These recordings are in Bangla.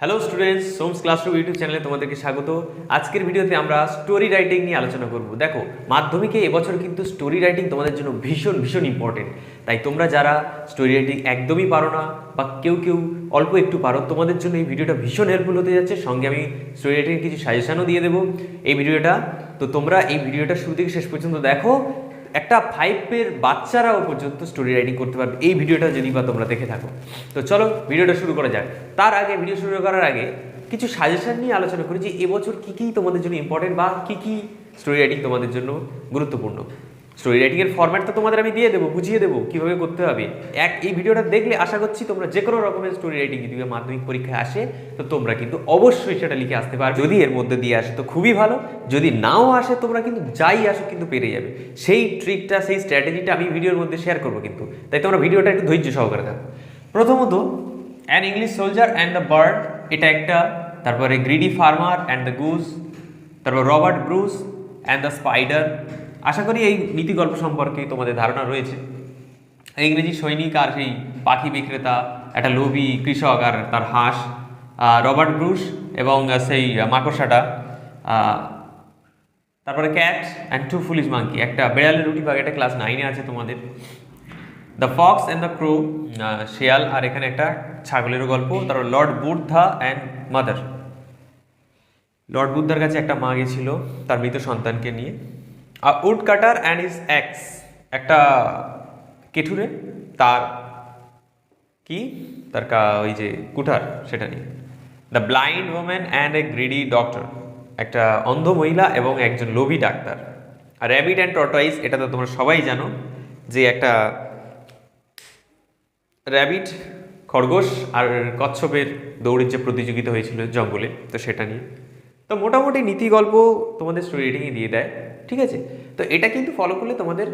Hello students Som's classroom YouTube চ্যানেলে তোমাদেরকে স্বাগত। আজকের ভিডিওতে আমরা স্টোরি রাইটিং নিয়ে আলোচনা করব। দেখো, মাধ্যমিকে এবছর কিন্তু স্টোরি রাইটিং তোমাদের জন্য ভীষণ ভীষণ ইম্পর্টেন্ট তাই তোমরা যারা স্টোরি রাইটিং একদমই পারো না বা কেউ কেউ অল্প একটু পারো, তোমাদের জন্য এই ভিডিওটা ভীষণ হেল্পফুল হতে যাচ্ছে। সঙ্গে আমি স্টোরি রাইটিং কিছু সাজেশনও দিয়ে দেবো। এই ভিডিওটা, তো তোমরা এই ভিডিওটা শুরু থেকে শেষ পর্যন্ত দেখো। একটা ফাইভের বাচ্চারাও পর্যন্ত স্টোরি রাইটিং করতে পারবে। এই ভিডিওটা যদি বা তোমরা দেখে থাকো। তো চলো, ভিডিওটা শুরু করা যাক। তার আগে ভিডিও শুরু করার আগে কিছু সাজেশন নিয়ে আলোচনা করি যে এবছর কী কী তোমাদের জন্য ইম্পর্টেন্ট বা কী কী স্টোরি রাইটিং তোমাদের জন্য গুরুত্বপূর্ণ। স্টোরি রাইটিংয়ের ফরম্যাট তো তোমাদের আমি দিয়ে দেবো, বুঝিয়ে দেবো কীভাবে করতে হবে। এক, এই ভিডিওটা দেখলে আশা করছি তোমরা যে কোনো রকমের স্টোরি রাইটিং যদি মাধ্যমিক পরীক্ষায় আসে, তো তোমরা কিন্তু অবশ্যই সেটা লিখে আসতে পারবে। যদি এর মধ্যে দিয়ে আসে তো খুবই ভালো, যদি নাও আসে তোমরা কিন্তু যাই আসো কিন্তু পেরে যাবে। সেই ট্রিকটা সেই স্ট্র্যাটেজিটা আমি ভিডিওর মধ্যে শেয়ার করব কিন্তু। তাই তোমরা ভিডিওটা একটু ধৈর্য সহকারে দেখো প্রথমত an English soldier and the bird এটা একটা, তারপরে greedy farmer and the goose তারপর Robert Bruce and the spider আশা করি এই নীতি গল্প সম্পর্কে তোমাদের ধারণা রয়েছে। ইংরেজি সৈনিক আর সেই পাখি বিক্রেতা, একটা লোভী কৃষক আর তার হাঁস রবার্ট ব্রুস এবং সেই মাকড়সাটা তারপরে cat and two foolish monkey একটা বেড়ালের রুটি বাঘ এটা ক্লাস নাইনে আছে তোমাদের। The fox and the crow শেয়াল আর এখানে একটা ছাগলেরও গল্প, তারপর lord Buddha and mother lord বুদ্ধার কাছে একটা মা গেছিল, তার মৃত সন্তানকে নিয়ে। আর woodcutter and his axe একটা কেঠুরে তার কি? তার কা- ওই যে কুঠার, সেটা নিয়ে। The blind woman and a greedy doctor একটা অন্ধ মহিলা এবং একজন লোভী ডাক্তার। আর র্যাবিট অ্যান্ড টর্টয়েস এটা তো তোমরা সবাই জানো যে একটা র্যাবিট খরগোশ আর কচ্ছপের দৌড়ের যে প্রতিযোগিতা হয়েছিল জঙ্গলে, তো সেটা নিয়ে। তো মোটামুটি নীতি গল্প তোমাদের স্টোরি রেটিংয়ে দিয়ে দেয়। ঠিক আছে? তো এটা কিন্তু ফলো করলে তোমাদের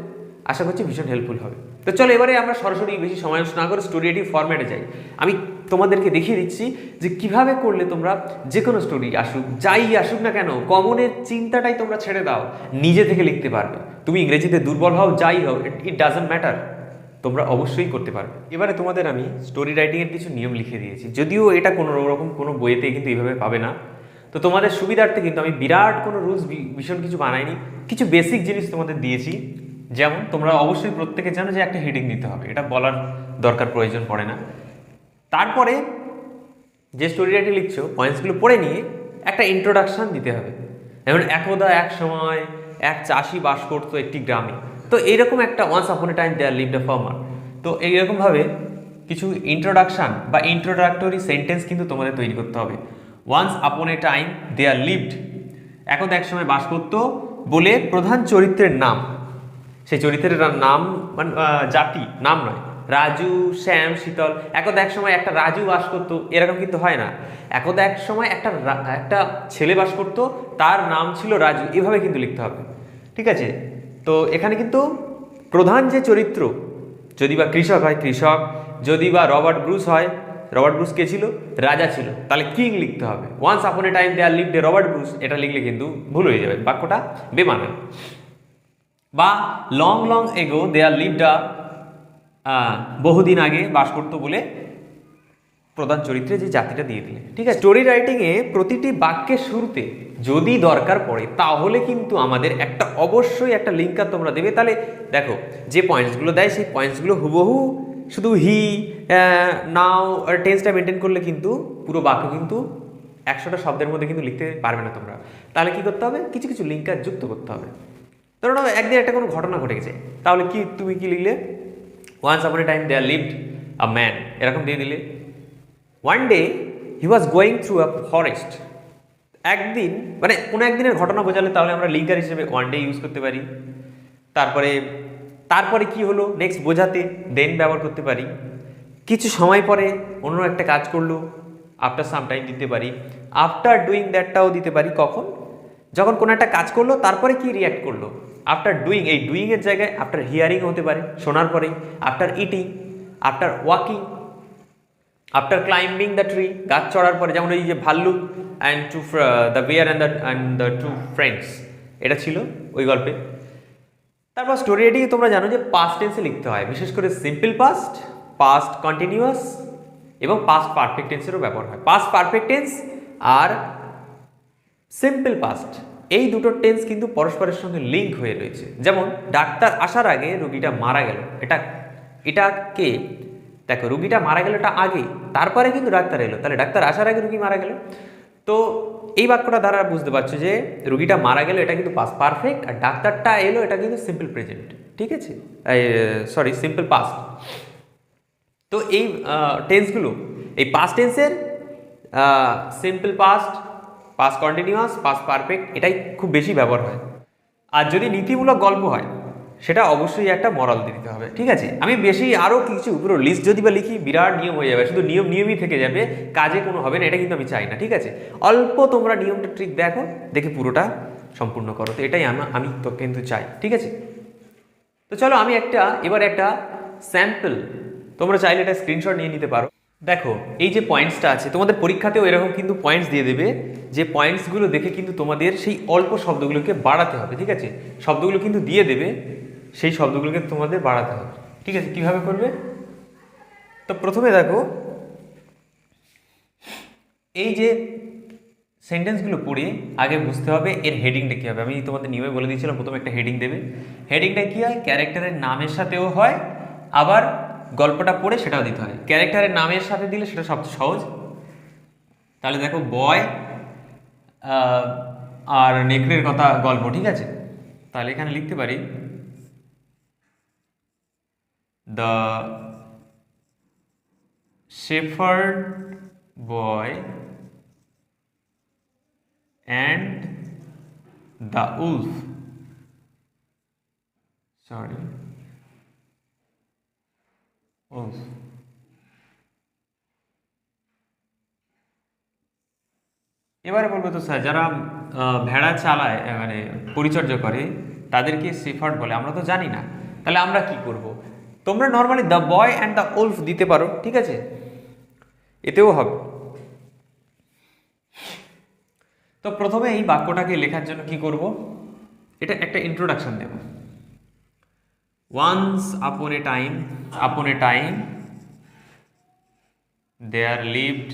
আশা করছি ভীষণ হেল্পফুল হবে। তো চলো এবারে আমরা সরাসরি বেশি সময় না করে স্টোরি রেটিং ফরম্যাটে যাই। আমি তোমাদেরকে দেখিয়ে দিচ্ছি যে কীভাবে করলে তোমরা যে কোনো স্টোরি আসুক, যাই আসুক না কেন, কমনের চিন্তাটাই তোমরা ছেড়ে দাও, নিজে থেকে লিখতে পারবে। তুমি ইংরেজিতে দুর্বল হও, যাই হও ইট ডাজন্ট ম্যাটার তোমরা অবশ্যই করতে পারবে। এবারে তোমাদের আমি স্টোরি রাইটিংয়ের কিছু নিয়ম লিখে দিয়েছি। যদিও এটা কোনো রকম কোনো বইয়েতে কিন্তু এইভাবে পাবে না। তো তোমাদের সুবিধার্থে কিন্তু আমি বিরাট কোনো রুলস ভীষণ কিছু বানাইনি। কিছু বেসিক জিনিস তোমাদের দিয়েছি। যেমন তোমরা অবশ্যই প্রত্যেকে জানো যে একটা হেডিং দিতে হবে। এটা বলার দরকার, প্রয়োজন পড়ে না। তারপরে যে স্টোরি লিখছো পয়েন্টসগুলো পড়ে নিয়ে একটা ইন্ট্রোডাকশান দিতে হবে। যেমন একদা এক সময় এক চাষি বাস করতো একটি গ্রামে। তো এইরকম একটা once upon a time there lived a farmer তো এইরকমভাবে কিছু ইন্ট্রোডাকশন বা ইন্ট্রোডাক্টরি সেন্টেন্স কিন্তু তোমাদের তৈরি করতে হবে। Once upon a time there lived একদা এক সময় বাস করতো বলে প্রধান চরিত্রের নাম। সেই চরিত্রের নাম মানে জাতি, নাম নয়। রাজু, শ্যাম, শীতল। একদা এক সময় একটা রাজু বাস করতো, এরকম কিন্তু হয় না। একদা এক সময় একটা একটা ছেলে বাস করতো, তার নাম ছিল রাজু। এভাবে কিন্তু লিখতে হবে। ঠিক আছে? তো এখানে কিন্তু প্রধান যে চরিত্র, যদি বা কৃষক হয়, কৃষক। যদি বা রবার্ট ব্রুস হয় রবার্ট ব্রুস কে ছিল? রাজা ছিল। তাহলে কিং লিখতে হবে? Once upon a time there lived a Robert Bruce এটা লিখলে কিন্তু ভুল হয়ে যাবে। বাক্যটা বেমানান বা লং লং এগো দেয়ার লিভডা বহুদিন আগে বাস করতো বলে প্রধান চরিত্রে যে জাতিটা দিয়ে দিলে ঠিক আছে? স্টোরি রাইটিংয়ে প্রতিটি বাক্যের শুরুতে যদি দরকার পড়ে, তাহলে কিন্তু আমাদের একটা অবশ্যই একটা লিঙ্কার তোমরা দেবে। তাহলে দেখো, যে পয়েন্টসগুলো দেয়, সেই পয়েন্টসগুলো হুবহু শুধু হি নাও টেন্সটা মেনটেন করলে কিন্তু পুরো বাক্য কিন্তু একশোটা শব্দের মধ্যে কিন্তু লিখতে পারবে না তোমরা। তাহলে কি করতে হবে? কিছু কিছু লিঙ্কার যুক্ত করতে হবে। ধরো একদিন একটা কোনো ঘটনা ঘটে গেছে। তাহলে কি, তুমি কি লিখলে? Once upon a time there lived a man এরকম দিয়ে দিলে। One day he was going through a forest একদিন মানে কোনো একদিনের ঘটনা বোঝালে তাহলে আমরা লিঙ্কার হিসেবে ওয়ান ডে ইউজ করতে পারি। তারপরে তারপরে কি হলো? নেক্সট বোঝাতে দেন ব্যবহার করতে পারি। কিছু সময় পরে অন্য একটা কাজ করল। আফটার সাম টাইম দিতে পারি। আফটার ডুইং দ্যাটটাও দিতে পারি। কখন? যখন কোনো একটা কাজ করল, তারপরে কি রিয়াক্ট করল? আফটার ডুইং এই ডুইংয়ের জায়গায় আফটার হিয়ারিং হতে পারে, শোনার পরে। After eating after walking after climbing the tree গাছ চড়ার পরে, যেমন এই যে ভাল্লুক and to the bear and the and the two friends এটা ছিল ওই গল্পে। তারপর স্টোরি রাইটিংয়ে তোমরা জানো যে পাস্ট টেন্সে লিখতে হয়, বিশেষ করে সিম্পল পাস্ট পাস্ট কন্টিনিউয়াস এবং পাস্ট পারফেক্ট টেন্সেরও ব্যবহার হয়। পাস্ট পারফেক্ট টেন্স আর সিম্পল পাস্ট এই দুটো টেন্স কিন্তু পরস্পরের সঙ্গে লিঙ্ক হয়ে রয়েছে। যেমন, ডাক্তার আসার আগে রুগীটা মারা গেল। এটা এটাকে দেখো, রুগীটা মারা গেল, এটা আগে। তারপরে কিন্তু ডাক্তার এলো। তাহলে ডাক্তার আসার আগে রুগী মারা গেল। তো এই বাক্যটা দ্বারা বুঝতে পারছ যে রুগীটা মারা গেল, এটা কিন্তু পাস পারফেক্ট আর ডাক্তারটা এলো, এটা কিন্তু সিম্পল প্রেজেন্ট ঠিক আছে? সরি সিম্পল পাস্ট তো এই টেন্সগুলো এই পাস্ট টেন্সের simple past past continuous past perfect এটাই খুব বেশি ব্যবহার হয়। আর যদি নীতিমূলক গল্প হয় সেটা অবশ্যই একটা মরাল দিতে হবে, ঠিক আছে? আমি বেশি আরও কিছু পুরো লিস্ট যদি বা লিখি, বিরাট নিয়ম হয়ে যাবে। শুধু নিয়ম নিয়মই থেকে যাবে, কাজে কোনো হবে না, এটা কিন্তু আমি চাই না, ঠিক আছে? অল্প তোমরা নিয়মটা ট্রিক দেখো, দেখে পুরোটা সম্পূর্ণ করো, তো এটাই আমি আমি তো কিন্তু চাই, ঠিক আছে? তো চলো আমি একটা, এবার একটা স্যাম্পল তোমরা চাইলে এটা স্ক্রিনশট নিয়ে নিতে পারো। দেখো, এই যে পয়েন্টসটা আছে, তোমাদের পরীক্ষাতেও এরকম কিন্তু পয়েন্টস দিয়ে দেবে, যে পয়েন্টসগুলো দেখে কিন্তু তোমাদের সেই অল্প শব্দগুলোকে বাড়াতে হবে, ঠিক আছে? শব্দগুলো কিন্তু দিয়ে দেবে সেই শব্দগুলোকে তোমাদের বাড়াতে হবে। ঠিক আছে, কীভাবে করবে? তো প্রথমে দেখো, এই যে সেন্টেন্সগুলো পড়ে আগে বুঝতে হবে এর হেডিংটা কী হবে। আমি তোমাদের নিয়মে বলে দিয়েছিলাম, প্রথমে একটা হেডিং দেবে। হেডিংটা কী হয়? ক্যারেক্টারের নামের সাথেও হয়, আবার গল্পটা পড়ে সেটাও দিতে হয়। ক্যারেক্টারের নামের সাথে দিলে সেটা সবচেয়ে সহজ। তাহলে দেখো বয় আর নেকড়ের কথা গল্প, ঠিক আছে? তাহলে এখানে লিখতে পারি the shepherd boy and the wolf. Sorry. Wolf. এবারে বলব তো স্যার, যারা ভেড়া চালায় মানে পরিচর্যা করে, তাদেরকে সেফার্ড বলে। আমরা তো জানি না। তাহলে আমরা কি করব? তোমরা normally the boy and the wolf দিতে পারো, ঠিক আছে? এতেও হবে। তো প্রথমে এই বাক্যটাকে লেখার জন্য কি করব? এটা একটা introduction Dev once upon a time আপন এ টাইম দেয়ার লিভড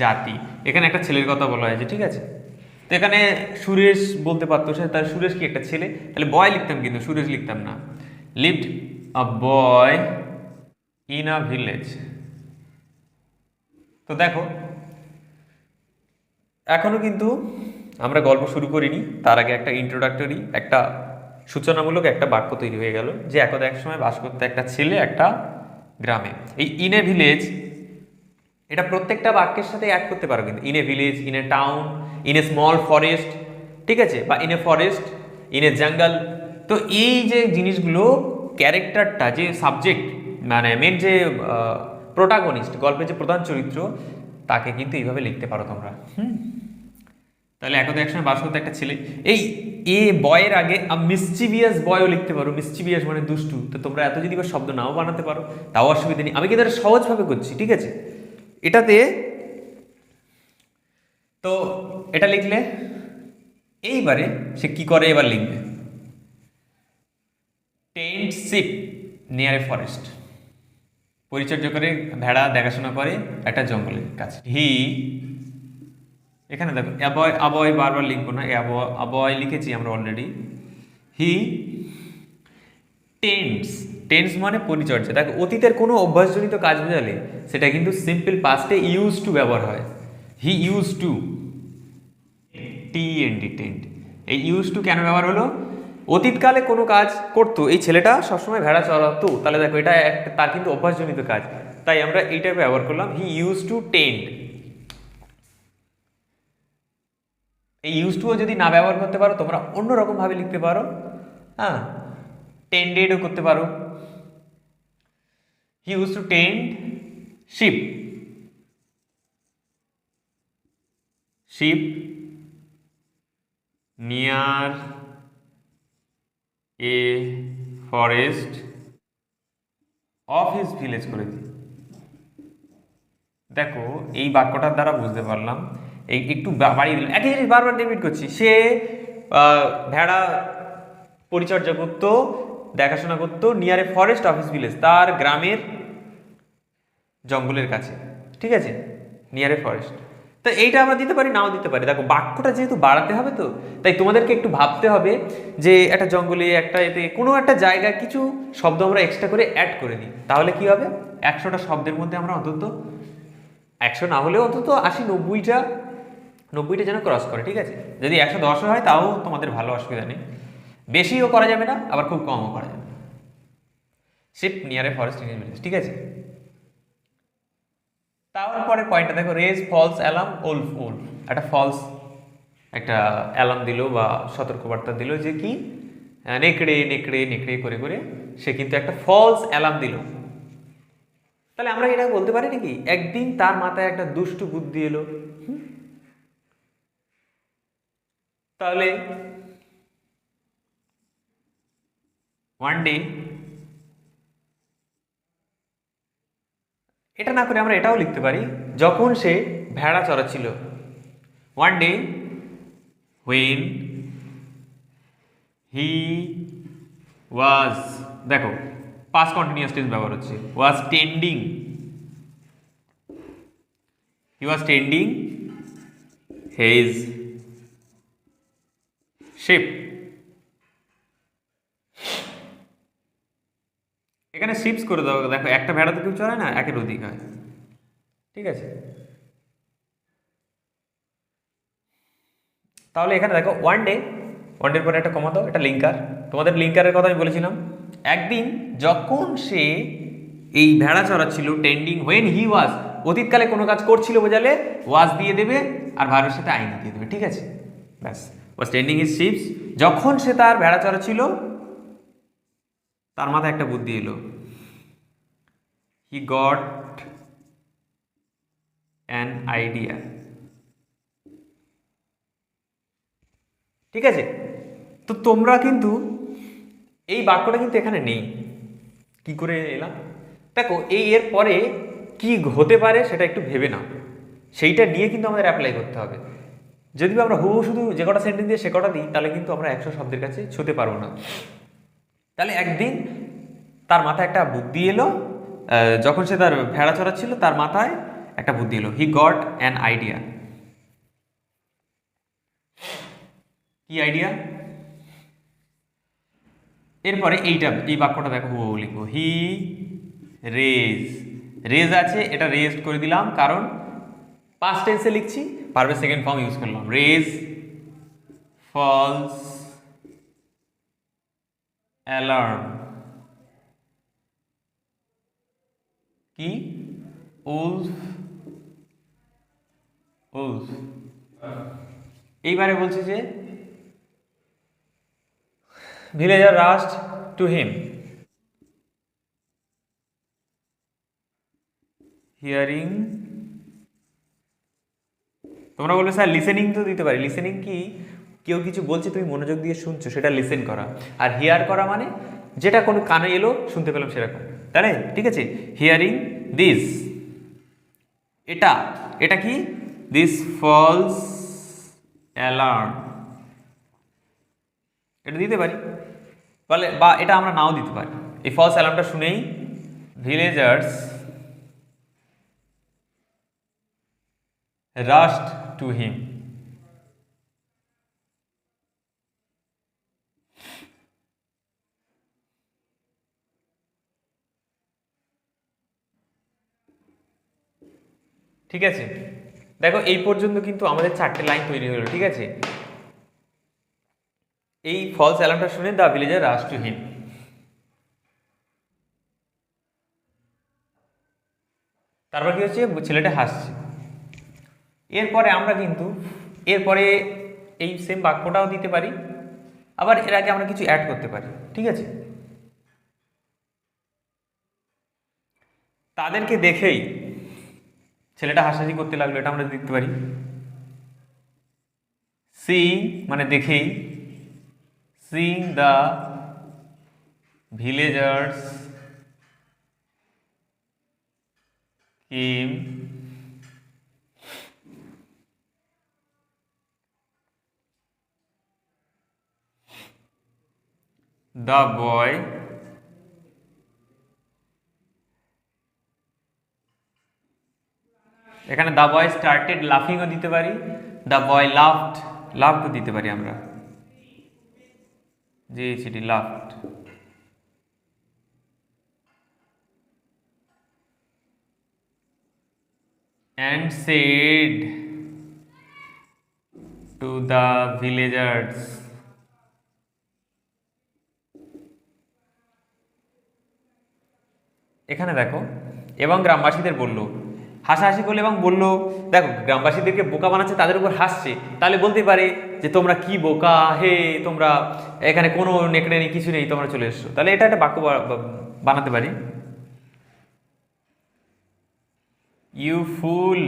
জাতি। এখানে একটা ছেলের কথা বলা হয়েছে, ঠিক আছে? তো এখানে সুরেশ বলতে পারতো সে, তার সুরেশ কি একটা ছেলে? তাহলে বয় লিখতাম কিন্তু, সুরেশ লিখতাম না। Lived a boy in a village তো দেখো, এখনও কিন্তু আমরা গল্প শুরু করিনি, তার আগে একটা ইন্ট্রোডাক্টরি একটা সূচনামূলক একটা বাক্য তৈরি হয়ে গেল, যে একদা এক সময় বাস করতে একটা ছেলে একটা গ্রামে। এই ইন এ ভিলেজ এটা প্রত্যেকটা বাক্যের সাথে অ্যাড করতে পারো কিন্তু। In a village in a town in a small forest ঠিক আছে? বা in a forest in a jungle তো এই যে জিনিসগুলো ক্যারেক্টারটা যে সাবজেক্ট মানে মেন যে প্রোটাগনিস্ট গল্পের যে প্রধান চরিত্র, তাকে কিন্তু এইভাবে লিখতে পারো তোমরা। হুম? তাহলে একদা একসময় বাস করতে একটা ছেলে। এই এ বয়ের আগে মিসচিভিয়াস বয়ও লিখতে পারো। মিসচিভিয়াস মানে দুষ্টু। তো তোমরা এত যদি শব্দ নাও বানাতে পারো, তাও অসুবিধা নেই। আমি কিন্তু সহজভাবে করছি, ঠিক আছে? এটাতে তো এটা লিখলে এইবারে সে কি করে এবার লিখবে? Tend sheep near a forest পরিচর্যা করে, ভেড়া দেখাশোনা করে একটা জঙ্গলের কাছে। হি এখানে দেখো, অ্যাবয় আবয় বারবার লিখব না আবয় লিখেছি আমরা অলরেডি হি টেন্স টেন্স মানে পরিচর্যা। দেখো, অতীতের কোনো অভ্যাসজনিত কাজ বোঝালে সেটা কিন্তু সিম্পল পাস্টে ইউজ টু ব্যবহার হয়। He use to T N D tend এই ইউজ টু কেন ব্যবহার হলো? অতীতকালে কোনো কাজ করতো, এই ছেলেটা সবসময় ভেড়া চড়াতো। তাহলে দেখো, এটা একটা তার কিন্তু অভ্যাসজনিত কাজ। তাই আমরা এইটা ব্যবহার করলাম হি ইউজ টু টেন্ট এই ইউজ টুও যদি না ব্যবহার করতে পারো, তোমরা অন্যরকম ভাবে লিখতে পারো। হ্যাঁ টেন্ডেডও করতে পারো। He use to tend sheep sheep near a forest of his village করে দিই দেখো, এই বাক্যটার দ্বারা বুঝতে পারলাম। এই একটু বাড়িয়ে দিলাম একই জিনিস বারবার রিপিট করছি। সে ভেড়া পরিচর্যা করতো দেখাশোনা করতো নিয়ার ফরেস্ট অফিস ভিলেজ তার গ্রামের জঙ্গলের কাছে, ঠিক আছে? নিয়ার এ ফরেস্ট তো এইটা আমরা দিতে পারি, নাও দিতে পারি। দেখো, বাক্যটা যেহেতু বাড়াতে হবে তো, তাই তোমাদেরকে একটু ভাবতে হবে যে একটা জঙ্গলে একটা এতে কোনো একটা জায়গায় কিছু শব্দ আমরা এক্সট্রা করে অ্যাড করে দিই তাহলে কি হবে? একশোটা শব্দের মধ্যে আমরা অন্তত, একশো না হলেও অন্তত আশি, নব্বইটা নব্বইটা যেন ক্রস করে, ঠিক আছে? যদি একশো দশও হয়, তাও তোমাদের ভালো অসুবিধা নেই। বেশিও করা যাবে না, আবার খুব কমও করা যাবে না। শিপ নিয়ারে ফরেস্ট ভিলেজ ঠিক আছে? তারপরে পয়েন্টটা দেখো raise false alarm wolf wolf একটা ফলস একটা অ্যালার্ম দিল বা সতর্কবার্তা দিল যে কি? নেকড়ে নেকড়ে নেকড়ে করে করে সে কিন্তু একটা ফলস অ্যালার্ম দিল। তাহলে আমরা এটা বলতে পারি নাকি? একদিন তার মাথায় একটা দুষ্টু বুদ্ধি এলো? তাহলে ওয়ান ডে এটা না করে আমরা এটাও লিখতে পারি, যখন সে ভেড়া চড়াচ্ছিল one day when he was দেখো পাস কন্টিনিউয়াস টেন্স ব্যবহার হচ্ছে was tending he was tending his sheep এখানে শিপস করে দাও। দেখো, একটা ভেড়া তো কেউ চড়ায় না, একের অধিক হয়। ঠিক আছে? তাহলে এখানে দেখো ওয়ান ডে ওয়ান ডের পরে একটা কমা দাও এটা লিঙ্কার তোমাদের লিঙ্কারের কথা আমি বলেছিলাম। একদিন যখন সে এই ভেড়া চড়াচ্ছিল টেন্ডিং হোয়েন হি ওয়াজ অতীতকালে কোনো কাজ করছিল বোঝালে ওয়াজ দিয়ে দেবে আর ভাবের সাথে আইন দিয়ে দেবে। ঠিক আছে? ব্যাস। ওয়াজ টেন্ডিং ইজ শিপস যখন সে তার ভেড়া চড়াচ্ছিল তার মাথায় একটা বুদ্ধি এলো। হি গট অ্যান আইডিয়া ঠিক আছে? তো তোমরা কিন্তু এই বাক্যটা কিন্তু এখানে নেই। কি করে এলাম দেখো, এই এর পরে কি হতে পারে সেটা একটু ভেবে নাও। সেইটা নিয়ে কিন্তু আমাদের অ্যাপ্লাই করতে হবে। যদি আমরা হু শুধু যে কটা সেন্টেন্স দিয়ে সে কটা দিই, তাহলে কিন্তু আমরা একশো শব্দের কাছে ছুতে পারব না। তাহলে একদিন তার মাথায় একটা বুদ্ধি এলো যখন সে তার ভেড়া চড়াচ্ছিল, তার মাথায় একটা বুদ্ধি এলো। হি গট অ্যান আইডিয়া কি আইডিয়া এরপরে এইটা, এই বাক্যটা দেখো হুবহু লিখব। হি রেজ রেজ আছে, এটা রেজড করে দিলাম, কারণ পাস্ট টেন্সে লিখছি পারবে সেকেন্ড ফর্ম ইউজ করলাম। রেজ ফলস অ্যালার্ম কি? উলফ। উলফ। এইবারে বলছে যে villager rushed to him hearing তোমরা বলবে, স্যার লিসেনিং তো দিতে পারি। লিসেনিং কি? কেউ কিছু বলছে, তুমি মনোযোগ দিয়ে শুনছো, সেটা লিসেন করা। আর হিয়ার করা মানে যেটা কোনো কানে এলো, শুনতে পেলাম সেরকম। তাই? ঠিক আছে? হিয়ারিং দিস এটা এটা কি? দিস ফলস অ্যালার্ম এটা দিতে পারি? বলে বা এটা আমরা নাও দিতে পারি। এই ফলস অ্যালার্মটা শুনেই ভিলেজার্স রাস্ট টু হিম ঠিক আছে? দেখো, এই পর্যন্ত কিন্তু আমাদের চারটে লাইন তৈরি হলো ঠিক আছে? এই ফলস অ্যালার্মটা শুনে the villager rush to him তারপর কি হচ্ছে? ছেলেটা হাসছে। এরপরে আমরা কিন্তু, এরপরে এই সেম বাক্যটাও দিতে পারি। আবার এর আগে আমরা কিছু অ্যাড করতে পারি, ঠিক আছে? তাদেরকে দেখেই ছেলেটা হাসাহাসি করতে লাগল, এটা আমরা দেখতে পারি। সিং মানে দেখেই। Seeing the villagers came the boy এখানে দ্য বয় স্টার্টেড লাফিংও দিতে পারি দ্য বয় লাফড লাভও দিতে পারি আমরা। জি, city laughed and said to the villagers এখানে দেখো, এবং গ্রামবাসীদের বলল হাসাহাসি করল এবং বলল, দেখো, গ্রামবাসীদেরকে বোকা বানাচ্ছে, তাদের উপর হাসছে। তাহলে বলতে পারে যে, তোমরা কি বোকা? হে, তোমরা এখানে কোনো নেকড়ে নেই কিছু নেই, তোমরা চলে এসছো। তাহলে এটা একটা বাক্য বানাতে পারি। You fool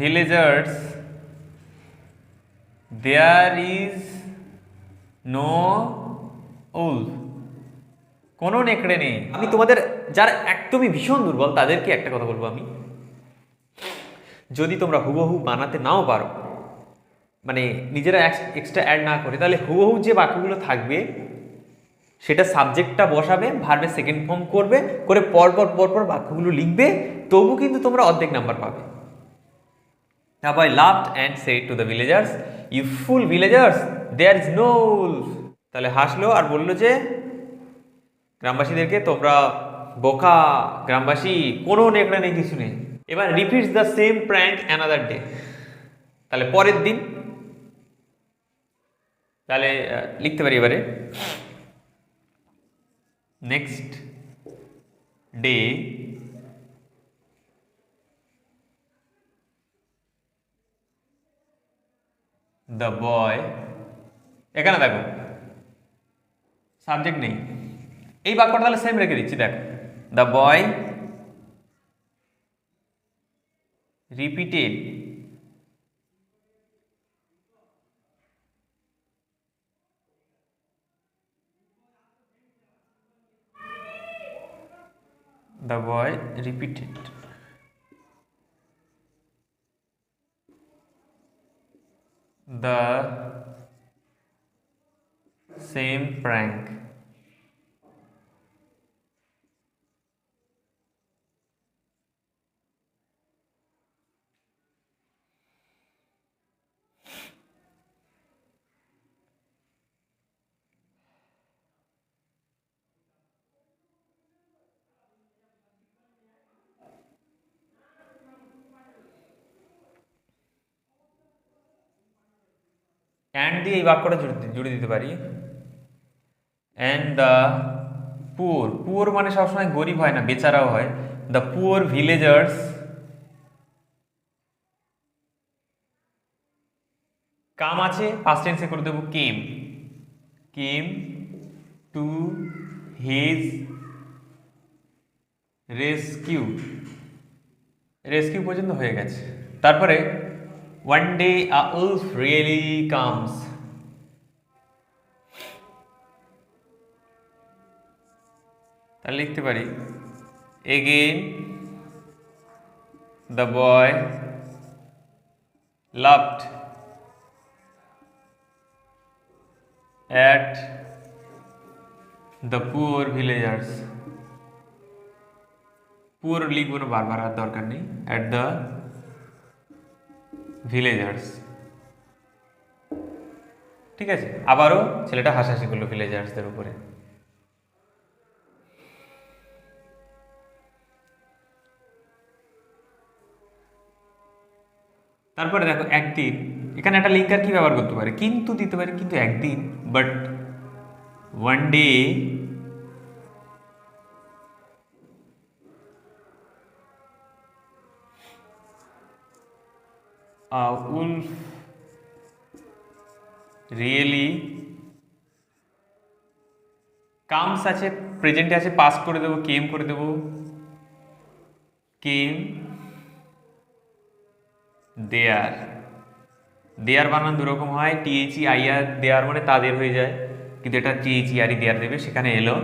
villagers, there is no wolf কোনো নেকড়ে নেই। আমি তোমাদের যারা একদমই ভীষণ দুর্বল তাদেরকে একটা কথা বলব আমি। যদি তোমরা হুবহু বানাতে নাও পারো মানে নিজেরা এক্সট্রা অ্যাড না করে তাহলে হুবহু যে বাক্যগুলো থাকবে সেটা সাবজেক্টটা বসাবে ভার্বে সেকেন্ড ফর্ম করবে করে পরপর পরপর বাক্যগুলো লিখবে তবু কিন্তু তোমরা অর্ধেক নাম্বার পাবে। Laughed and said to the villagers, You fool villagers, there is no wolf. তাহলে হাসলো আর বলল যে গ্রামবাসীদেরকে তোমরা বোকা গ্রামবাসী, কোনো নেকড়া নেই কিছু নেই। এবার repeats the same prank another day তাহলে পরের দিন, তাহলে লিখতে পারি এবারে। নেক্সট ডে দ্য বয় এখানে দেখো সাবজেক্ট নেই। এই বাক্যটা তাহলে সেম রেখে দিচ্ছি, দেখো। The boy repeated the boy repeated. The same prank. And দিয়ে এই বাক্যটা জুড়ে জুড়ে দিতে পারি। অ্যান্ড দ্য পুয়ার পুয়ার মানে সবসময় গরিব হয় না, বেচারাও হয়। দ্য পুয়ার ভিলেজার্স কাম আছে ফার্স্ট টেন্সে করে দেবো came came to his rescue rescue পর্যন্ত হয়ে গেছে। তারপরে one day a wolf really comes তাহলে লিখতে পারি again the boy laughed at the poor villagers poor লিখব না বারবার আর দরকার নেই অ্যাট দ্য ভিলেজার্স ঠিক আছে, আবারও ছেলেটা হাসাহাসি করল ভিলেজার্সদের উপরে। তারপরে দেখো, একদিন, এখানে একটা লিঙ্কার কি ব্যবহার করতে পারে? কিন্তু দিতে পারে, কিন্তু একদিন but one day a wolf really comes আছে প্রেজেন্টে আছে পাস করে দেবো কেম করে দেবো। কেম দেয়ার দেয়ার বানান দুরকম হয় টিএইচই আইআর দেয়ার মানে তাদের হয়ে যায়। কিন্তু এটা টিএইচই আরই দেয়ার দেবে, সেখানে এলো।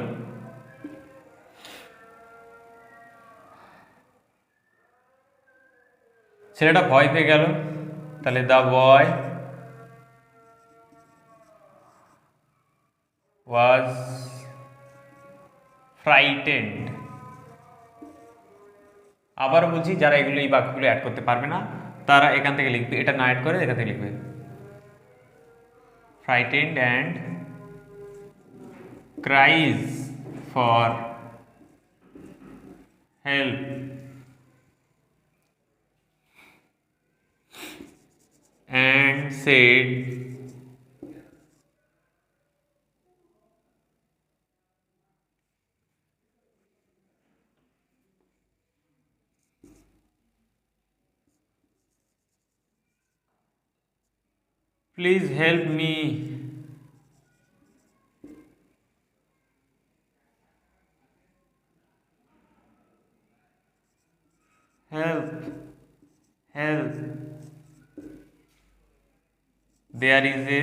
ছেলেটা ভয় পেয়ে গেল। তাহলে দ্য বয় ওয়াজ ফ্রাইটেন্ড আবার বলছি যারা এগুলো এই বাক্যগুলো অ্যাড করতে পারবে না, তারা এখান থেকে লিখবে, এটা না অ্যাড করে এখান থেকে লিখবে। Frightened and cries for help and said please help me. Help help there is a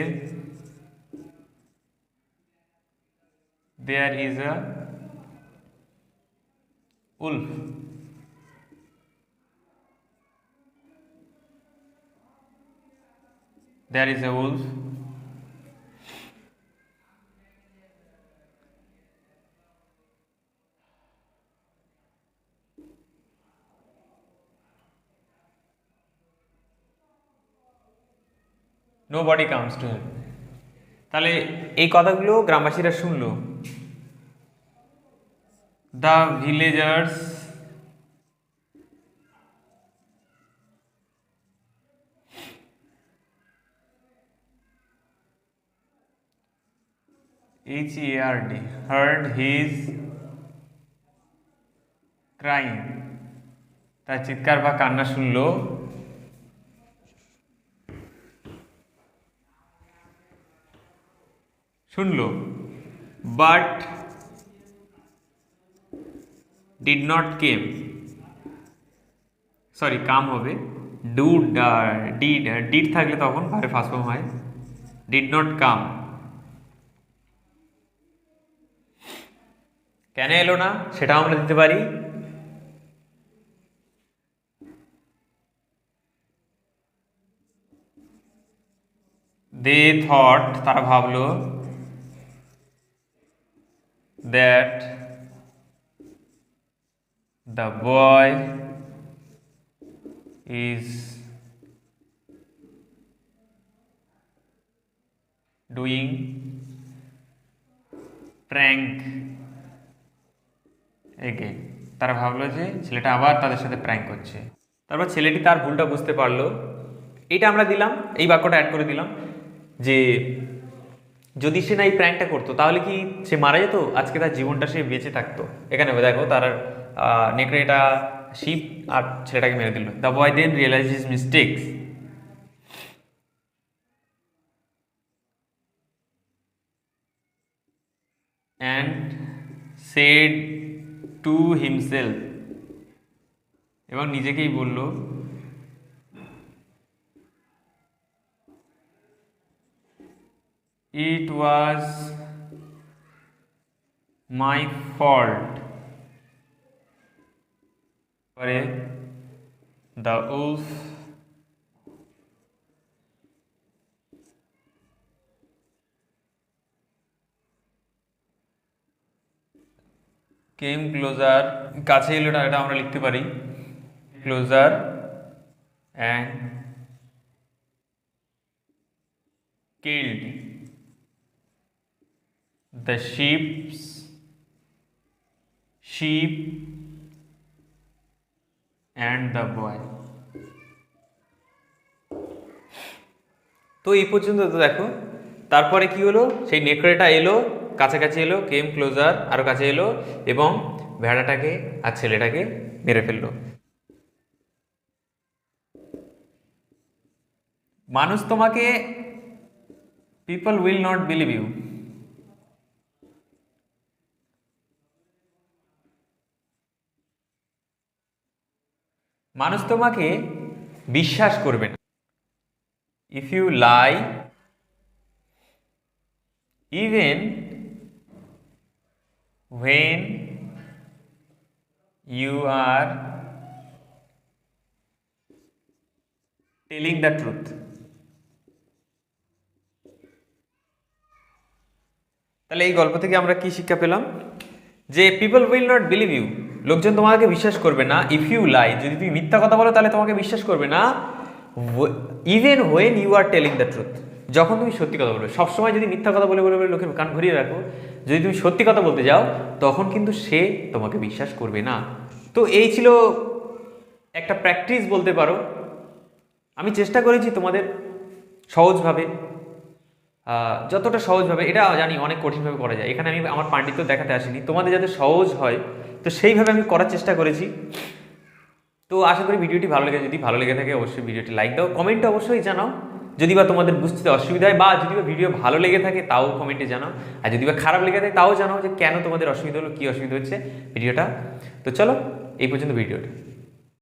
there is a wolf there is a wolf nobody comes to help তাহলে এই কথাগুলো গ্রামবাসীরা শুনলো। The villagers H A R D heard his cry তার চিৎকার বা কান্না শুনলো। শুনলো but did not came sorry come হবে। ডু ডিড ডিড থাকলে তখন ভাবে ফার্স্ট ফর্ম হয় ডিড নট কাম কেন এলো না? সেটাও আমরা দিতে পারি। দে থট তারা ভাবলো that the boy is doing prank again তারা ভাবলো যে ছেলেটা আবার তাদের সাথে প্র্যাঙ্ক করছে। তারপর ছেলেটি তার ভুলটা বুঝতে পারল। এটা আমরা দিলাম, এই বাক্যটা অ্যাড করে দিলাম যে যদি সে না এই প্র্যাঙ্কটা করতো, তাহলে কি সে মারা যেত? আজকে তার জীবনটা সে বেঁচে থাকতো। এখানে দেখো তার নেকড়ে এটা শিপ আর ছেলেটাকে মেরে দিল। The boy then realize his mistakes and said to himself এবং নিজেকেই বলল it was my fault পরে the wolf came closer কাছে এলো না এটা আমরা লিখতে পারি closer and killed the sheep's, sheep and the boy. তো এই পর্যন্ত তো দেখো। তারপরে কি হলো? সেই নেকড়েটা এলো, কাছাকাছি এলো কেম ক্লোজার আরও কাছে এলো এবং ভেড়াটাকে আর ছেলেটাকে মেরে ফেলল। মানুষ তোমাকে people will not believe you মানুষ তোমাকে বিশ্বাস করবে না। If you lie even when you are telling the truth তাহলে এই গল্প থেকে আমরা কি শিক্ষা পেলাম? যে people will not believe you লোকজন তোমাকে বিশ্বাস করবে না ইফ ইউ লাই যদি তুমি মিথ্যা কথা বলো তাহলে তোমাকে বিশ্বাস করবে না। Even when you are telling the truth যখন তুমি সত্যি কথা বলবে, সবসময় যদি মিথ্যা কথা বলে বলে বলে লোকের কান ঘুরিয়ে রাখো, যদি তুমি সত্যি কথা বলতে যাও, তখন কিন্তু সে তোমাকে বিশ্বাস করবে না। তো এই ছিল একটা প্র্যাকটিস বলতে পারো। আমি চেষ্টা করেছি তোমাদের সহজভাবে যতটা সহজভাবে এটা জানি অনেক কঠিনভাবে করা যায়। এখানে আমি আমার পাণ্ডিত্য দেখাতে আসিনি। তোমাদের যাতে সহজ হয় তো সেইভাবে আমি করার চেষ্টা করেছি। তো আশা করি ভিডিওটি ভালো লেগে, যদি ভালো লেগে থাকে অবশ্যই ভিডিওটি লাইক দাও কমেন্টে অবশ্যই জানাও। যদি বা তোমাদের বুঝতে অসুবিধা হয় বা যদি বা ভিডিও ভালো লেগে থাকে তাও কমেন্টে জানাও। আর যদি বা খারাপ লেগে থাকে তাও জানাও যে কেন তোমাদের অসুবিধা হলো, কী অসুবিধা হচ্ছে ভিডিওটা। তো চলো, এই পর্যন্ত ভিডিওটা।